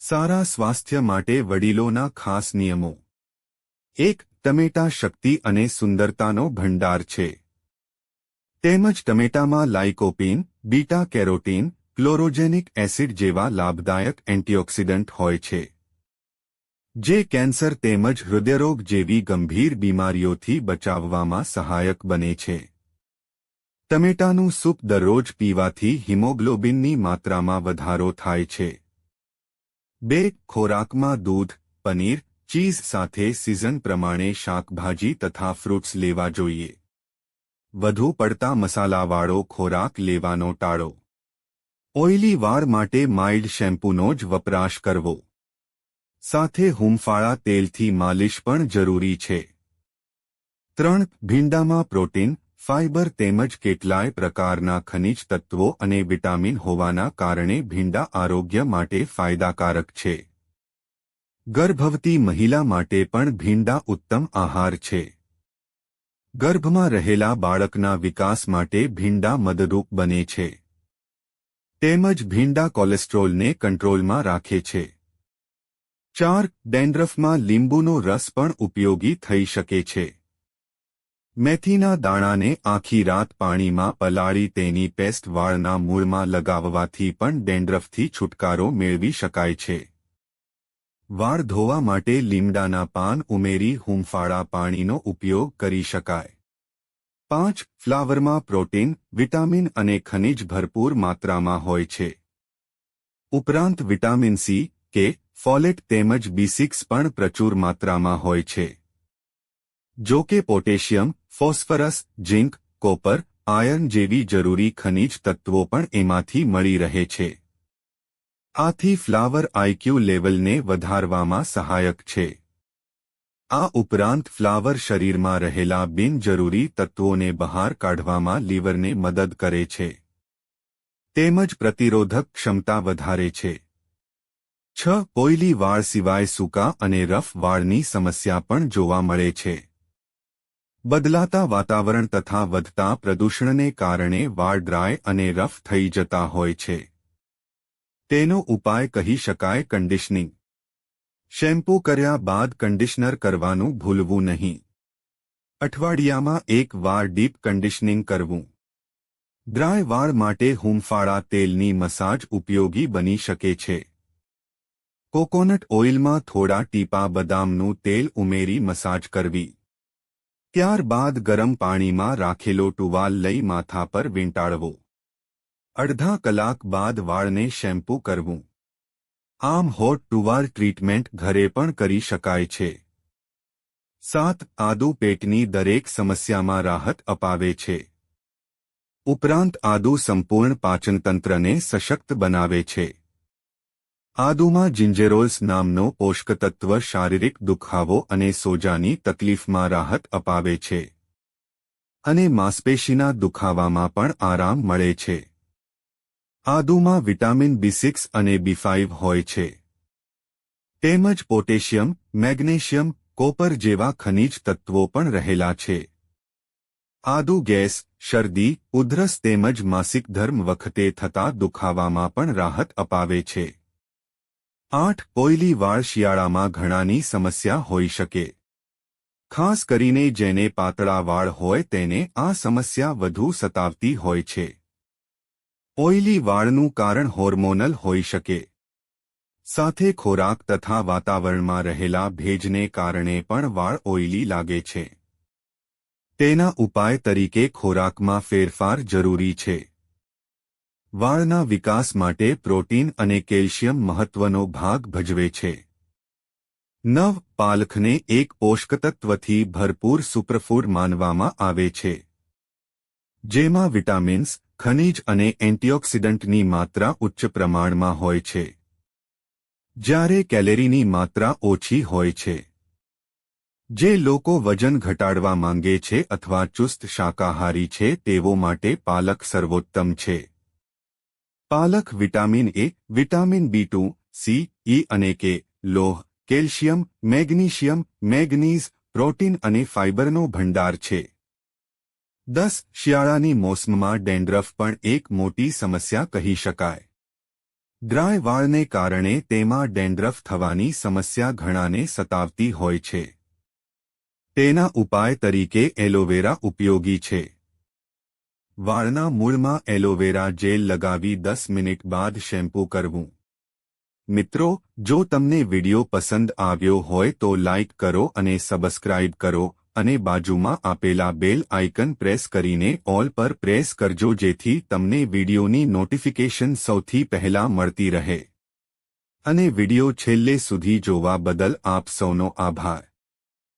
સારા સ્વાસ્થ્ય માટે વડીલોના ખાસ નિયમો. એક, ટમેટા શક્તિ અને સુંદરતાનો ભંડાર છે. તેમજ ટમેટામાં lycopene, beta carotene, chlorogenic acid જેવા લાભદાયક એન્ટીઓક્સિડન્ટ હોય છે. જે કેન્સર તેમજ હૃદયરોગ જેવી ગંભીર બીમારીઓથી બચાવવામાં સહાયક બને છે. ટમેટાનું સૂપ દરરોજ પીવાથી હિમોગ્લોબિનની માત્રામાં વધારો થાય છે. બે, ખોરાકમાં દૂધ, પનીર, ચીઝ સાથે સિઝન પ્રમાણે શાકભાજી તથા ફ્રૂટ્સ લેવા જોઈએ. વધુ પડતા મસાલાવાળો ખોરાક લેવાનો ટાળો. ઓઇલી વાળ માટે માઇલ્ડ શેમ્પૂનો જ વપરાશ કરવો. સાથે હુંફાળા તેલથી માલિશ પણ જરૂરી છે. ત્રણ, ભીંડામાં પ્રોટીન ફાઇબર તેમજ કેટલાય પ્રકારના ખનિજ તત્વો અને વિટામિન હોવાના કારણે ભીંડા આરોગ્ય માટે ફાયદાકારક છે. ગર્ભવતી મહિલા માટે પણ ભીંડા ઉત્તમ આહાર છે. ગર્ભમાં રહેલા બાળકના વિકાસ માટે ભીંડા મદદરૂપ બને છે. તેમજ ભીંડા કોલેસ્ટ્રોલને કંટ્રોલમાં રાખે છે. ચાર ડેન્ડ્રફમાં લીંબુનો રસ પણ ઉપયોગી થઈ શકે છે. મેથીના દાણાને આખી રાત પાણીમાં પલાળી તેની પેસ્ટ વાળના મૂળમાં લગાવવાથી પણ ડેન્ડ્રફથી છુટકારો મેળવી શકાય છે. વાળ ધોવા માટે લીમડાના પાન ઉમેરી હુંફાળા પાણીનો ઉપયોગ કરી શકાય. પાંચ, ફ્લાવરમાં પ્રોટીન, વિટામિન અને ખનિજ ભરપૂર માત્રામાં હોય છે. ઉપરાંત વિટામિન સી, કે, ફોલેટ તેમજ બી સિક્સ પણ પ્રચુર માત્રામાં હોય છે. જો કે potassium, phosphorus, zinc, copper, iron જેવી જરૂરી ખનિજ તત્વો પણ એમાંથી મળી રહે છે. આથી ફ્લાવર આઈક્યુ લેવલને વધારવામાં સહાયક છે. આ ઉપરાંત ફ્લાવર શરીરમાં રહેલા બિનજરૂરી તત્વોને બહાર કાઢવામાં લીવરને મદદ કરે છે. તેમજ પ્રતિરોધક ક્ષમતા વધારે છે. છ. કોયલી વાળ સિવાય સૂકા અને રફ વાળની સમસ્યા પણ જોવા મળે છે. બદલાતા વાતાવરણ તથા વધતા પ્રદૂષણને કારણે વાળ ડ્રાય અને રફ થઈ જતા હોય છે. તેનો ઉપાય કહી શકાય કન્ડિશનિંગ શેમ્પૂ કર્યા બાદ કન્ડિશનર કરવાનું ભૂલવું નહીં. અઠવાડિયામાં એક વાર ડીપ કન્ડિશનિંગ કરવું. ડ્રાય વાળ માટે હુંફાળા તેલની મસાજ ઉપયોગી બની શકે છે. કોકોનટ ઓઇલમાં થોડા ટીપા બદામનું તેલ ઉમેરી મસાજ કરવી. ત્યારબાદ ગરમ પાણીમાં રાખેલો ટુવાલ લઈ માથા પર વીંટાળવો. અડધા કલાક બાદ વાળને શેમ્પૂ કરવું. આમ હોટ ટુવાલ ટ્રીટમેન્ટ ઘરે પણ કરી શકાય છે. સાત આદુ પેટની દરેક સમસ્યામાં રાહત અપાવે છે. ઉપરાંત આદુ સંપૂર્ણ પાચનતંત્રને સશક્ત બનાવે છે. આદુમાં જિંજેરોલ્સ નામનો પોષકતત્વ શારીરિક દુખાવો અને સોજાની તકલીફમાં રાહત અપાવે છે. અને માંસપેશીના દુખાવામાં પણ આરામ મળે છે. આદુમાં વિટામિન બી સિક્સ અને બી ફાઇવ હોય છે. તેમજ પોટેશિયમ, મેગ્નેશિયમ, કોપર જેવા ખનિજ તત્વો પણ રહેલા છે. આદુ ગેસ, શરદી, ઉધરસ તેમજ માસિક ધર્મ વખતે થતા દુખાવામાં પણ રાહત અપાવે છે. આઠ કોયલી વાળ શિયાળામાં ઘણાની સમસ્યા હોઈ શકે. ખાસ કરીને જેને પાતળા વાળ હોય તેને આ સમસ્યા વધુ સતાવતી હોય છે. ઓઇલી વાળનું કારણ હોર્મોનલ હોઈ શકે. સાથે ખોરાક તથા વાતાવરણમાં રહેલા ભેજને કારણે પણ વાળ ઓઇલી લાગે છે. તેના ઉપાય તરીકે ખોરાકમાં ફેરફાર જરૂરી છે. વાળના વિકાસ માટે પ્રોટીન અને કેલ્શિયમ મહત્વનો ભાગ ભજવે છે. નવ પાલખને એક પોષકતત્વથી ભરપૂર સુપરફૂડ માનવામાં આવે છે. જેમાં વિટામિન્સ, ખનિજ અને એન્ટીઓક્સિડન્ટની માત્રા ઉચ્ચ પ્રમાણમાં હોય છે. જ્યારે કેલેરીની માત્રા ઓછી હોય છે. જે લોકો વજન ઘટાડવા માંગે છે અથવા ચુસ્ત શાકાહારી છે તેઓ માટે પાલક સર્વોત્તમ છે. પાલક vitamin A, vitamin B two, C E અને કે, લોહ, કેલ્શિયમ, મેગ્નીશિયમ, મેગ્નીઝ, પ્રોટીન અને ફાઇબરનો ભંડાર છે. દસ, શિયાળાની મોસમમાં ડેન્ડ્રફ પણ એક મોટી સમસ્યા કહી શકાય. ડ્રાય વાળને કારણે તેમાં ડેન્ડ્રફ થવાની સમસ્યા ઘણાને સતાવતી હોય છે. તેના ઉપાય તરીકે એલોવેરા ઉપયોગી છે. વાળના મૂળમાં એલોવેરા જેલ લગાવી દસ મિનિટ બાદ શેમ્પૂ કરવું. મિત્રો, જો તમને વિડિયો પસંદ આવ્યો હોય તો લાઇક કરો અને સબસ્ક્રાઇબ કરો અને બાજુમાં આપેલા બેલ આઇકન પ્રેસ કરીને ઓલ પર પ્રેસ કરજો જેથી તમને વિડિયોની નોટિફિકેશન સૌથી પહેલા મળતી રહે. અને વિડિયો છેલ્લે સુધી જોવા બદલ આપ સૌનો આભાર.